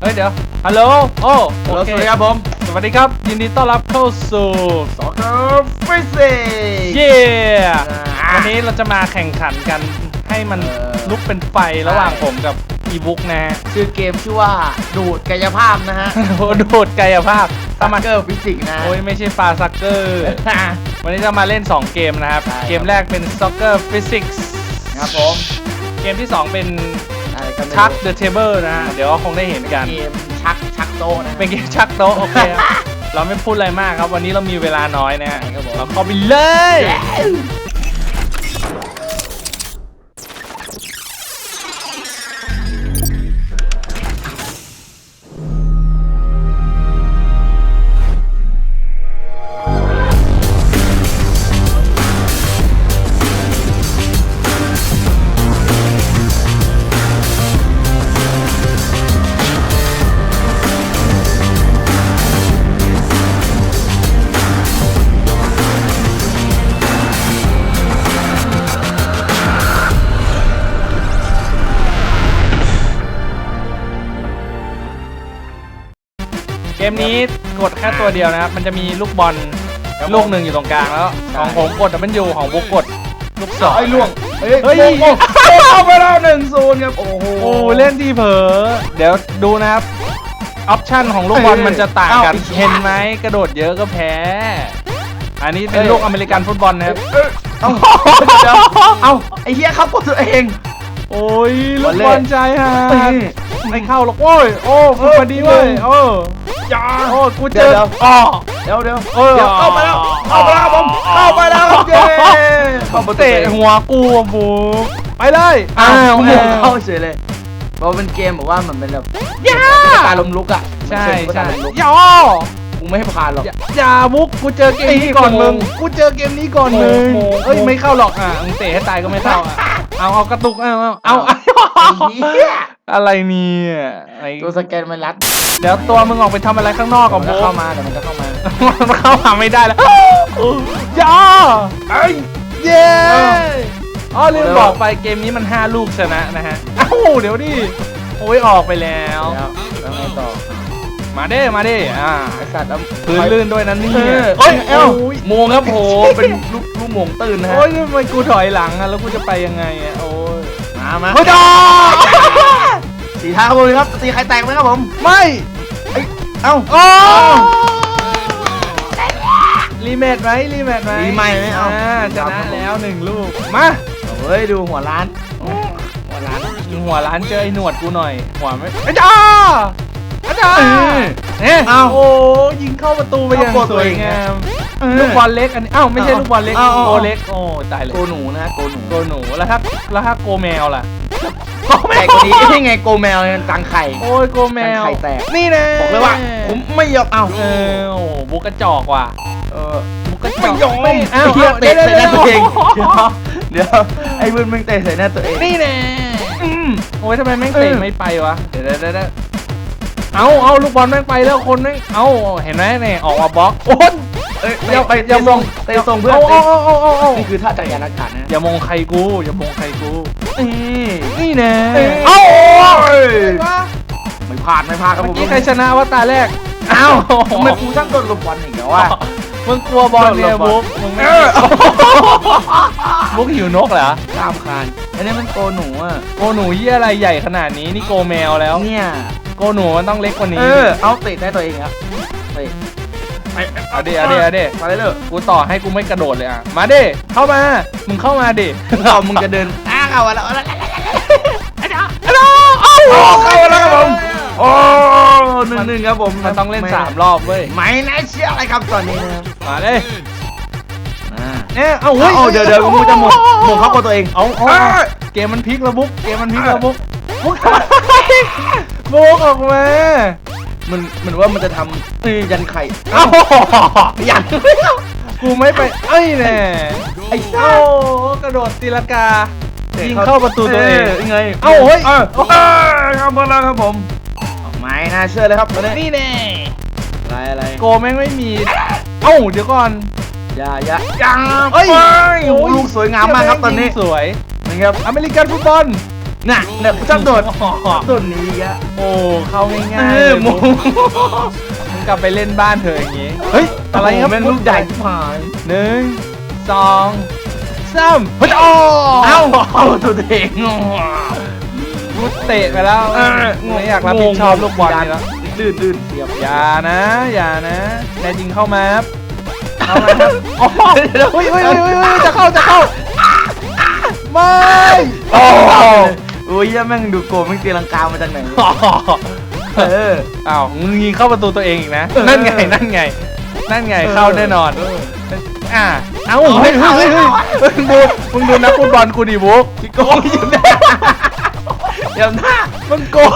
เฮ้ยเดี๋ยว ฮัลโหล โอ้โอเราเคสวัสดีครับผม สวัสดีครับ ยินดีต้อนรับเข้าสู่สอกเกอร์ฟิสิกเย่อ่าวันนี้เราจะมาแข่งขันกันให้มันเออลุกเป็นไฟระหว่างผมกับอีบุ๊กนะฮะชื่อเกมชื่อว่าดูดกายภาพนะฮะโอ้โดดกายภาพสมาร์เกอร์ฟิสิกนะ โอ้ยไม่ใช่ปลาซักเกอร์ วันนี้จะมาเล่น 2 เกมนะครับใช่ครับเกมแรกเป็น Soccer Physics ครับผม เกมที่ 2 เป็น อะไรก็ไม่รู้ Chuck the Table นะฮะ เดี๋ยวคงได้เห็นกัน เกมชักชักโต๊ะนะ เป็นเกมชักโต๊ะโอเคครับ เราไม่พูดอะไรมากครับ วันนี้เรามีเวลาน้อยนะฮะใช่ครับผม เราเข้าไปเลย มนี้กดแค่ตัวเดียวนะครับ มันจะมีลูกบอลลูกหนึ่งอยู่ตรงกลางแล้ว ของผมกดแต่มันอยู่ของบุ๊กกดลูกสองไอ้ล่วงเฮ้ยเฮ้ยโอ้โหเข้าไปแล้วหนึ่งศูนย์ครับ โอ้โหโอ้เล่นที่เผลอเดี๋ยวดูนะครับออปชั่นของลูกบอลเอ้ยมันจะต่างกันเอ้าเห็นไหมกระโดดเยอะก็แพ้ อันนี้เป็นเอ้ยลูกอเมริกันฟุตบอลนะครับ เอ้ยเอ้าเดี๋ยวเอ้าไอ้เหี้ยเข้ากดตัวเอง โอ้ยลูวอกลเล่บอลใจฮะเอ้ย ไม่เข้าหรอกโอ้ยโอ้ฝึกมาดีเว้ยโอ้อย่าโอ้กูเจเดี๋อยวเดี๋ยวอ๋อเดี๋ยวเดี๋ยวเออเดี๋ยวเข้าไปแล้วเข้าไปแล้วครับผมเข้าไปแล้วครับเย้เข้าประตูเตะหัวกูอะบูไปเลยอ้าวอ้มวงเข้าเฉยเลยเพราะเป็นเกมบอกว่ามันเป็นแบบย่าการลมลุกอะใช่มันใช่เชิงตุ๊กตาลมลุกย่อกูไม่ให้ผ่านหรอกอย่าอย่ามุกกูเจอเกมนี้ก่อนมึงกูเจอเกมนี้ก่อนมึงโมโมเอ้ยไม่เข้าหรอกอะมึงเตะให้ตายก็ไม่เข้าอะเอาเอากระตุกเอาเอาเอาไอ้เหี้ยอะไรเนี่ยไอ้ตัวสแกนมันรัดเดี๋ยวตัวมึงออกไปทำอะไรข้างนอกกับมันโบจะเข้ามาเดี๋ยวมันจะเข้ามา มันเข้ามาไม่ได้แล้วย่าเอ้ยเย้อ๋อลืมบอกไปเกมนี้มัน 5 ลูกชนะนะฮะเอ้าเดี๋ยวดิโอ้ยออกไปแล้ว แล้วแล้วไงต่อมาเด้มาเด้อ่าไอสัตว์เอาพื้นลื่นด้วยนะนี่เออโอ้ยเอ้าโอ้ยโมงครับโหเป็นลูกลูกโมงตื่นนะฮะโอ้ยทำไมกูถอยหลังอะแล้วกูจะไปยังไงอะโอ้ยมามาเฮ้ยจ้า สีท้ายครับผมครับตีใครแตกไหมครับผมไม่เอ้ยเอ้าโอ้รีเมทไหมรีเมทไหมรีเมทไหมเอาชนะแล้วหนึ่งลูกมาเฮ้ยดูหัวร้านหัวร้านหัวร้านเจอไอ้หนวดกูหน่อยหัวไม่ไอ้จ้าอาจารเอย์อเอ๊ะเอ้าโอ้ยิงเข้าประตูไปอย่างเข้าประตูสวยเองงามเออลูกบอลเล็กอันนี้อ้าวไม่ใช่เอ้าลูกบอลเล็กเอ้าเอ้าโกเล็กโอ้ตายเลยโกหนูนะโกหนูโกหนูแล้วถ้าแล้วถ้าโกแมวล่ะ แตกกว่านี้นี่ไงโกแมวเนี่ยตังไข่โอ้ยโกแมวไข่แตกนี่นะบอกเลยว่าผมไม่ยอมเอ้าเออโอ้โหบุกกระจอกว่ะเออบุกกระจไม่อกยอมไม่อ้าวเฮียอ้าวเตะใส่หน้าตัวเองดี๋เดี๋ยยววเดี๋ยวไอ้บุญมึงเตะใส่หน้าตัวเองนี่แน่อืมโอ้ยทำไมแม่งเตะเออไม่ไปวะเดี๋ยวเดี๋ยวเดี๋ยวเดี๋ยวเอาเอาลูกบอลแม่งไปแล้วคนแม่งเอาเห็นไหมเนี่ยออกมาบล็อกโอ้ย เอ้ยอย่าไปอย่าเตะมส่องงเตะส่งเพื่อนเอาเอาเอาเอาเอาเอานี่คือท่าจักรยานอากาศนะอย่ามองใครกูอย่ามองใครกูนี่นี่แน่เอ้ยเอ้าเอ้ยวะไม่พลาดไม่พลาดครับเมื่ผอมกี้ใครชนะวะตาแรกเอ้าทำไมกูช่างโดนลมบอลอีกแล้ววะมึงกลัวบอลเนี่ยโดนลบอลบุ๊กมึงไม่เออบุ๊กหิวนกเหรอตามคานอันนี้มันโกหนูอะโกหนูเยี่ยอะไรใหญ่ขนาดนี้นี่โกแมวแล้วเนี่ยโกหนูมันต้องเล็กกว่านี้ เออเอาเตะได้ตัวเองครับเตะ เอาดิเอาดิเอาดิมาเลยเลยกูต่อให้กูไม่กระโดดเลยอะ มาดิเข้ามา มึงเข้ามาดิเอามึงจะเดินอ้าวเอาแล้วเอาแล้วฮัลโหลเอ้าโอ้เข้าแล้วครับผมโอ้หนึ่งหนึ่งครับผมมันต้องเล่นสามรอบเว้ยไม่น่าเชื่ออะไรครับตอนนี้นะครับมาเลยอ่าเนี่ยเอาเฮ้ยเอาเดี๋ยวเดี๋ยวกูจะหมงหมงเข้ากับตัวเองเอาเอาเอ้ยเกมมันพลิกแล้วบุ๊กเกมมันพลิกแล้วบุ๊กบุ๊กทำไมบุ๊กออกมา มันมันว่ามันจะทำเอ้ยยันไข่เอ้ายันกูไม่ไปเอ้ยแน่ไอ้โอ้กระโดดตีลากายิงเข้าประตูตัวเองไงเอ้าเฮ้ยเออเออครับผมแล้วครับผมไม่น่าเชื่อเลยครับตอนนี้นี่แน่อะไรอะไรโกแม่งไม่มีเอ้าเดี๋ยวก่อนอย่าอย่าอย่าเอ้ยโอ้โหลูกสวยงามมากครับตอนนี้สวยนะครับอเมริกันฟุตบอล น่ะเนี่ยชอบโดดโดดหนี้อะโอ้เข้าง่ายเอๆเลอยหมูมึงกลับไปเล่นบ้านเธออย่างงี้ เฮ้ยอะไรครับแม่งลูกใหญ่ผ่านหนึ่งสองสามเฮ้ยโอ้เอ้าเอาตัวเองมุดเตะไปแล้วไม่อยากรับผิดชอบลูกบอลนี่แล้วลื่นลื่นเสียบอย่านะ อย่านะแน่จริงเข้ามาครับเข้ามาครับโอ้โหเฮ้ยเฮ้ยเฮ้ยเฮ้ยเฮ้ยจะเข้าจะเข้าไม่โอ้โอ้โหโหโอ้ยแม่งดูโกงแม่งตีลังกามาจากไหนเออ อ้าวมึงยิงเข้าประตูตัวเองอีกนะเออนั่นไง นั่นไง นั่นไง เข้าแน่นอนเอออ่าเอ้าเฮ้ยเฮ้ยเฮ้ยเฮ้ยมึงดู มึงดูนักฟุตบอลกูดิบุ๊กพี่โกงอยู่หน้าเดี๋ยวหน้ามึงโกง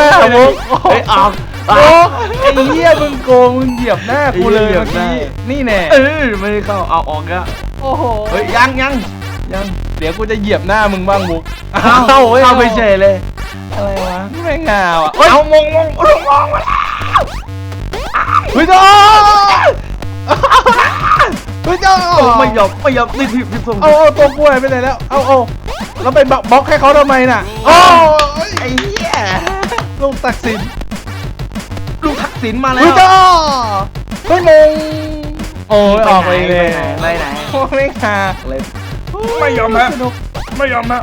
นะบุ๊กเฮ้ยออกโอ้ไอ้เหี้ยมึงโกง มึงเหยียบหน้ากูเลยเหยียเมื่บอหน้ากี้นี่แน่เออไม่ได้เข้าเอาออกแล้วโอ้โห เฮ้ยยังยังยัง เดี๋ยวกูจะเหยียบหน้ามึงบ้างบุ๊กเข้าว้ยเข้าไปเฉยเลย อะไรวะไม่งาวอะเอามงมงลงมองมาเฮ้ยจ้าเฮ้ยจ้าไม่ยอมไม่ยอมนี่พี่พี่ส่งเอาเอาตัวกล้วยไปไหนแล้วเอาเอาแล้วไปบล็อกให้เขาทำไมน่ะโอ้ยไอ้เหี้ยลูกตักสินลูกทักษิณมาแล้เฮ้วยจ้าเฮ้ยมงโอ้ยออกไปเลยไปไหนโอ้ไม่ค่ะเลย ไม่ยอมฮะไม่ยอมนะ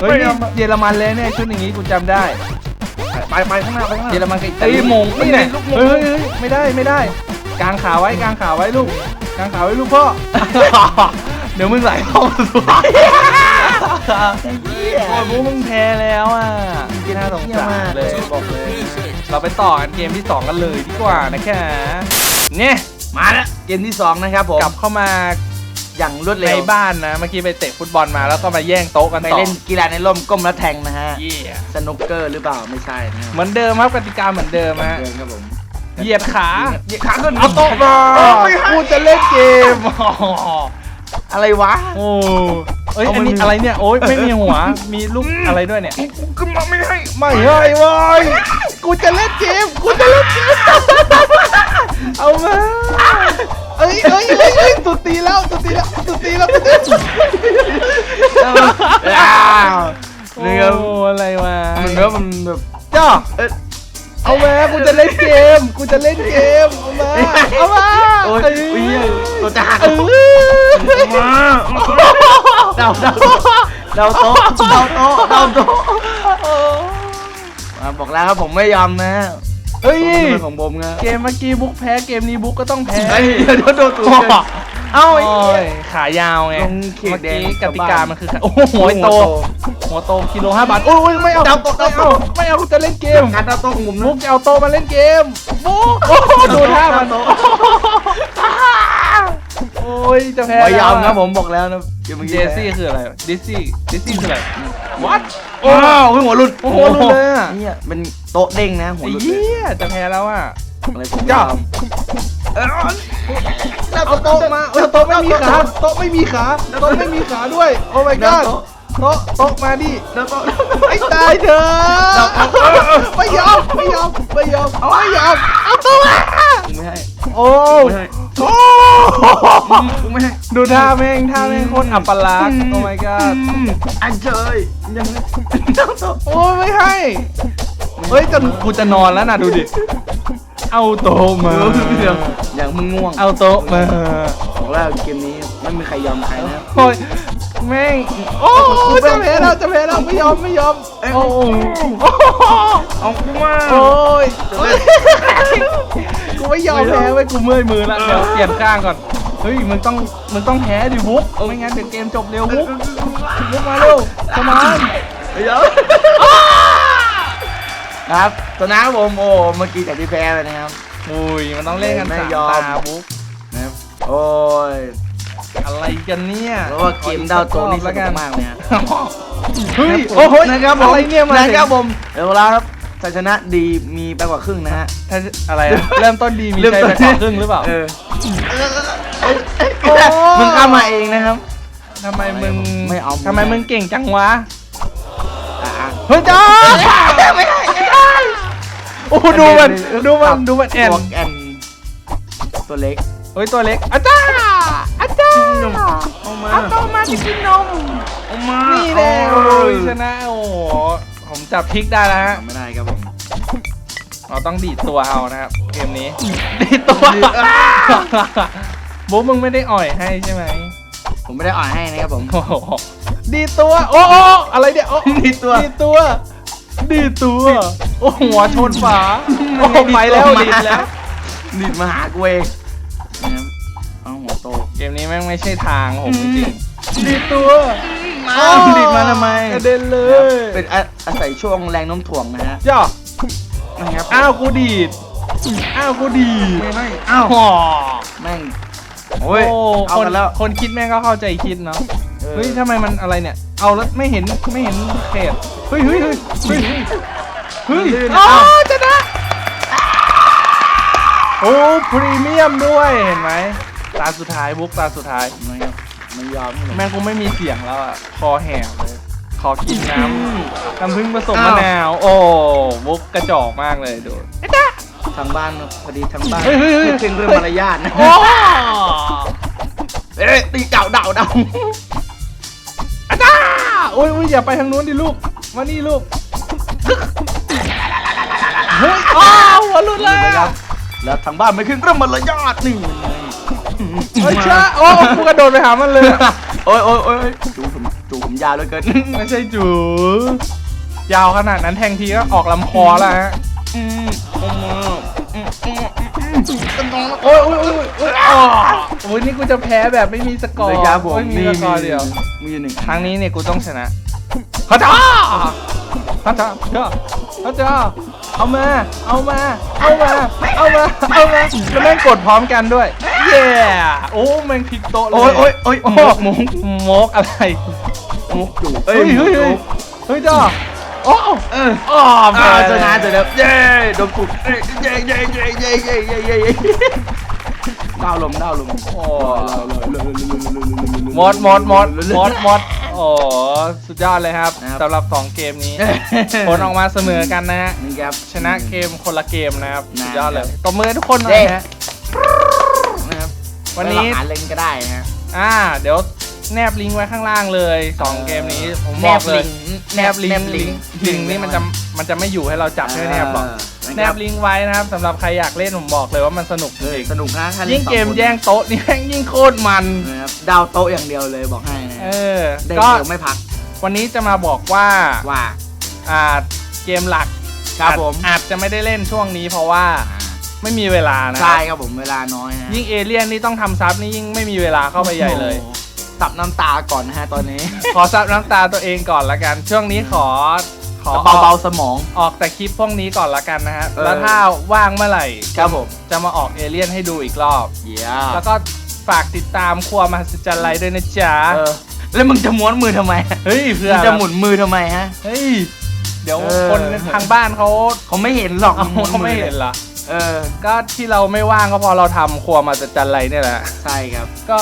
เฮ้ยนี่เยอรมันเลยเนี่ยชุดอย่างงี้กูจำได้ ไปไปข้างหน้าไปข้างหน้า เยอรมันกับอิตาลีมงไม่นี่ไหนไงลูกมง เฮ้ยเฮ้ยไม่ได้ไม่ได้ กางขาไว้กางขาไว้ลูกกางขาไว้ลูกพ่อ เดี๋ยวมึงไหลเข้าสู่ไอ้เหี้ยโอ้ยมึงแพ้แล้วอะที่น่าสงสารเลยบอกเลย เราไปต่อกันเกมที่ 2 กันเลยดีกว่านะคะเนี่ยมาแล้วเกมที่สองนะครับผมกลับเข้ามา อย่างรวดในเร็วบ้านนะเมื่อกี้ไปเตะฟุตบอลมาแล้วก็มาแย่งโต๊ะกันไปต่อเล่นกีฬาในร่มก้มแล้วแทงนะฮะเยี่ยสนุกเกอร์หรือเปล่าไม่ใช่นะเหมือนเดิมครับกติกาเหมือนเดิมฮะเดินครับผมเหยียดขาเหยียดขาขึ้นเอาโต๊ะมาไม่ให้กูจะเล่นเกมอะไรวะ โอ้เอ้ยเอาอันนี้มันมีอะไรเนี่ยโอ้ยไม่มีหัวมีลูกอะไรด้วยเนี่ยขึ้นมาไม่ให้ไม่ให้เว้ยกูจะเล่นเกมกูจะเล่นเกมเอามา เอ้ยเอ้ยเอ้ยเอ้ยตุตีแล้วตุตีแล้วตุตีแล้วตุตีแล้วอ้าวโอ้นี่ครับอะไรวะมันแบบมันแบบจ้าเอ้ยเอามากูจะเล่นเกม กูจะเล่นเกม เอามา เอามาโอ้ยเอ้ยอุ้ยตัวจะหักเอ้ยมาเดาเดาเดาโต๊ะเดาโต๊ะเดาโต๊ะมาบอกแล้วครับผมไม่ยอมนะ เฮ้ยเป็นของผมนะเกมเมื่อกี้บุ๊กแพ้เกมนี้บุ๊กก็ต้องแพ้เฮ้ยเดี๋ยวโดนตัวเอ้าโอ้ไอ้เหี้ยยขายาวไงลงเขตเมื่อแดงกี้กกลับติบ้านกามันคือโอ้โหหัวโต หัวโตกิโลห้าบาทโอ้ยไม่เอาเดาโต๊ะไม่เดาเอาโต๊ะไม่เอาจะเล่นเกมการเดาโต๊ะของผมมุนะกจะเอาโตมาเล่นเกมมุกโอ้โหดูท่ามันโอ้ยจะแพ้ไม่ยอมแล้วนะผมบอกแล้วนะดี๋ยวมึงเจซี่คืออะไรดิสซี่ดิสซี่คืออะไรวัดโอ้าวหัวหลุดโอ้โหรู้เลยอะ เนี่ยเป็นโต๊ะเด้งนะหัวไอ้หลุดเลยเหี้ยจะแพ้แล้วอะอะไรผมจ้ายอมเออเอาโต๊ะมาเอาโต๊ะไม่มีขาโต๊ะไม่มีขาโต๊ะไม่มีขาด้วย โอ้ my god โต๊ะโต๊ะมาดิเดาโต๊ะไอ้ตายเถอะไม่ยอมไม่ยอมไม่ยอมไม่ยอมเอาโต๊ะมา กูไม่ให้โอ้ไม่ให้โอ้กูไม่ให้ดูท่าแม่งท่าแม่งโคตรอับปลักษณ์โอ้ my god อันเจยยังไม่เดาโต๊ะโอ้ยไม่ให้เฮ้ยจนกูจะนอนแล้วนะดูดิเอาโต๊ะมาอย่างมึงง่วงเอาโต๊ะมาบอกแล้วเกมนี้ไม่มีใครยอมใครนะโอ้ย แม่งโอ้ยจะแพ้แล้วจะแพ้แล้วไม่ยอมไม่ยอมโอ้โหเอากูมาโอ้ยกูไม่ยอมแพ้ไว้ยกูเมื่อยมือละเดี๋ยวเปลี่ยนข้างก่อนเฮ้ยมึงต้องมึงต้องแพ้ดิบุ๊กไม่งั้นเดี๋ยวเกมจบเร็วบุ๊กบุ๊กมาเร็วสมานเดี๋ยวครับตัวน้าผมโอ้เมื่อกี้จากที่แพ้ไปนะครับอุ้ยมันต้องเล่นกันไม่สามยอมตาบุ๊กนะครับโอ้ย อะไรกันเนี่ยเพราะว่าเกมดาวตัวนี้สแล้วนุกักนมากเลยฮะเฮ้ยโอ้โหนะครับผมอะไรเนี่ยมานะครับผมเดี๋ยวเราครับชัยชนะดีมีไปกว่าครึ่งนะฮะถ้าอะไรอะเริ่มต้นดีมีใจไปกว่าครึ่งหรือเปล่าเออโอ้มึงเข้ามาเองนะครับทำไมมึงไม่เอาทำไมมึงเก่งจังวะอะเฮ้ยจ้าไม่ได้โอ้โหดูมันดูมันดูมันแอนตัวแอนตัวเล็กเฮ้ยตัวเล็กอาจารย์ อาจาเอามา เอาโตมาจะกินนม เอามานี่แน่โอ้โอ้ยยชนะ โอ้โห ผมจับพลิกได้แล้วฮะทำไม่ได้ครับผม เราต้องดีดตัวเอานะครับเกมนี้ ดีดตัวดีดอะบุ๊กมึงไม่ได้อ่อยให้ใช่ไหมผมไม่ได้อ่อนให้นะครับผม โอ้โหดีดตัวโอ้โอ้อะไรเนี่ยโอ้ดีดตัว ดีดตัว ดีดตัว โอ้หัวชนฝาโอ้ไปแล้วดีดแล้วดีดมาหากูเอง เกมนี้แม่งไม่ใช่ทางผมจริงๆดีดตัวอ้าวดีดมาทำไมกระเด็นเลนะครับยเป็นอาอาศัยช่วงแรงโน้มถ่วงนะฮะย่อนะครับอ้าวกูดีดอ้าวกูดีดไม่ไม่อ้าวห่อแม่งโอ้ยเอาคนกันแล้วคนคิดแม่งก็เข้าใจคิดเนาะออเฮ้ยทำไมมันอะไรเนี่ย เอาแล้วไม่เห็นไม่เห็นเขตเฮ้ยเฮ้ยเฮ้ยเฮ้ยเฮ้ยลื่นอ๋ออ้าวชนะโอ้พรีเมียมด้วยเห็นไหม ตาสุดท้ายบุ๊กตาสุดท้ายนะครับไม่ยอมให้ผมแม่งกูไม่มีเสียงแล้วอะ คอแหบเลย ขอกินน้อืมำน้ำผึ้งผสมอ้าวมะนาว โอ้บุ๊กกระจอกมากเลยดูทางบ้านพอดีทางบ้านเฮ้ยเฮ้ยเฮ้ยนึกถึงเรื่องมารยาทนะโอ้เอ้ยตีเดาเดาเดาอาจารย์โอ้ยโอ้ยอย่าไปทางนู้นดิลูก มานี่ลูกเฮ้ยอ้าวหัวหลุดเลยนะครัอะบแล้วทางบ้านไม่ขึ้นเรื่องมารยาทนี่ เฮ้ยช้าโอ้กูกระโดดไปหามันเลยอะโอ้ยโอ้ยโอ้ยจูผมจูผมยาวเหลือเกิน ไม่ใช่จูยาวขนาดนั้นแทงทีก็ออกลำคอแล้วฮะอืมอืมอืมอืมอืมกันตรงแล้วโอ้ยโอ้ยโอ้ยโอ้ยอ๋อโอ้ยนี่กูจะแพ้แบบไม่มีสกอร์ระยะผมไม่มีสกอร์เดียวมีหนึ่งครั้งนี้เนี่ยกูต้องชนะพระเจ้าพระเจ้าพระเจ้า เอามา เอามา เอามา เอามา เอามาแล้แม่งกดพร้อมกันด้วย เย้โอ้แม่งพลิกโต๊ะเลยโอ้ยโอ้ยโอ้ยโมกมกกอะไรโมกจู่เฮ้ยเฮ้ยเฮ้ยเฮ้ยจ้าโอ้เออโอ้มาชนะเร็จแล้วเย้โดนปลุกเย้เย้เย้เย้เย้เย้เย้ดาวลมดาวลมโอ้มอดมอดมอดมอดมอด โอ้สุดยอดเลยครับสำหรับสองเกมนี้ ผลออกมาเสมอกันนะฮะนี่ครับ ชนะเกมคนละเกมนะครับนะสุดยอดเลยตบมือให้ทุกคนหน่อยนะฮะ นะครับวันนี้ เราหาเล่นก็ได้นะฮะอ่า เดี๋ยวแนบลิงก์ไว้ข้างล่างเลยสองเกมนี้ผมแนบอบกเลยลิงก์แนบลิงแนก์บลิลิงงก์ก์ลิงก์นี่มันจะมันจะไม่อยู่ให้เราจับให้แนบหรอกเแนบลิงก์ไว้นะครับสำหรับใครอยากเล่นผมบอกเลยว่ามันสนุกจเฮ้ยริงสนุกนะถ้าๆล่นยิ่งเกมสอคนแย่งโต๊ะนี่แม่งยิ่งโคตรมันนะครับดาวโต๊ะอย่างเดียวเลยบอกให้นะ เออได้ก็เดียวไม่พักวันนี้จะมาบอกว่าว่าอ่าเกมหลักครับอาจผมอาจจะไม่ได้เล่นช่วงนี้เพราะว่าไม่มีเวลานะใช่ครับผมเวลาน้อยนะยิ่งเอเลี่ยนนี่ต้องทำซับนี่ยิ่งไม่มีเวลาเข้าไปใหญ่เลยโอ้โหสับน้ำตาก่อนนะฮะตอนนี้ ขอซับน้ำตาตัวเองก่อนละกัน ช่วงนี้ขอขอเบาอเบาอกๆสมองออกแต่คลิปพวกนี้ก่อนละกันนะฮะเออแล้วถ้าว่างเมื่อไหร่ครับผมจะมาออกเอเลี่ยนให้ดูอีกรอบเยี่ยแล้วก็ ฝากติดตามครัวมหัศจรรย์ไรด้วยนะจ๊ะ เออ แล้วมึงจะม้วนมือทำไมเฮ้ยเพื่อมึงจะหมุนมือทำไมฮะ เฮ้ย เดี๋ยวเออ คนทางบ้านเขาเขาไม่เห็นหรอกเอางวนเขาไม่เห็นเหรอ เออ ก็ที่เราไม่ว่างก็เพอเราทำครัวมหัศจรรย์ไรเนี่ยแหละ ใช่ครับก็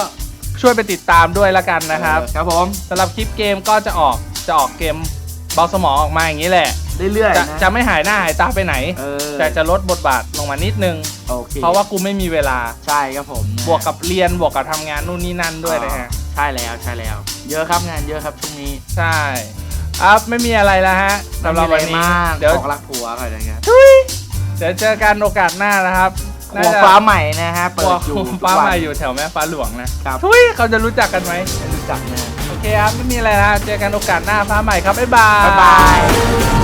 ช่วยไปติดตามด้วยละกันนะครับ เออครับผม สำหรับคลิปเกมก็จะออกจะออกเกมเบาสมองออกมาอย่างนี้แหละ เรื่อยจะๆนะจะไม่หายหน้าหายตาไปไหน เออแต่จะลดบทบาทลงมานิดนึง โอเคเพราะว่ากูไม่มีเวลา ใช่ครับผมนะบวกกับเรียนบวกกับทำงานนู่นนี่นั่นด้วยนะฮะ ใช่แล้วใช่แล้ว เยอะครับงานเยอะครับช่วงนี้ใช่ครับไม่มีอะไรแล้วฮะสำหรับวันนี้ไม่มีอะไรมากเดี๋ยวบอกรักผัวก่อนนะครับเดี๋ยวเจอกันโอกาสหน้านะครับครัวฟ้าใหม่นะฮะคเปิรัวดอยู่ทุกฟ้าวันใหม่อยู่แถวแม่ฟ้าหลวงนะครับทุยเขาจะรู้จักกันไหมรู้จักนะโอเคครับไม่มีอะไรนะเจอกันโอกาสหน้าฟ้าใหม่ครับบ๊ายบาย บ๊ายบาย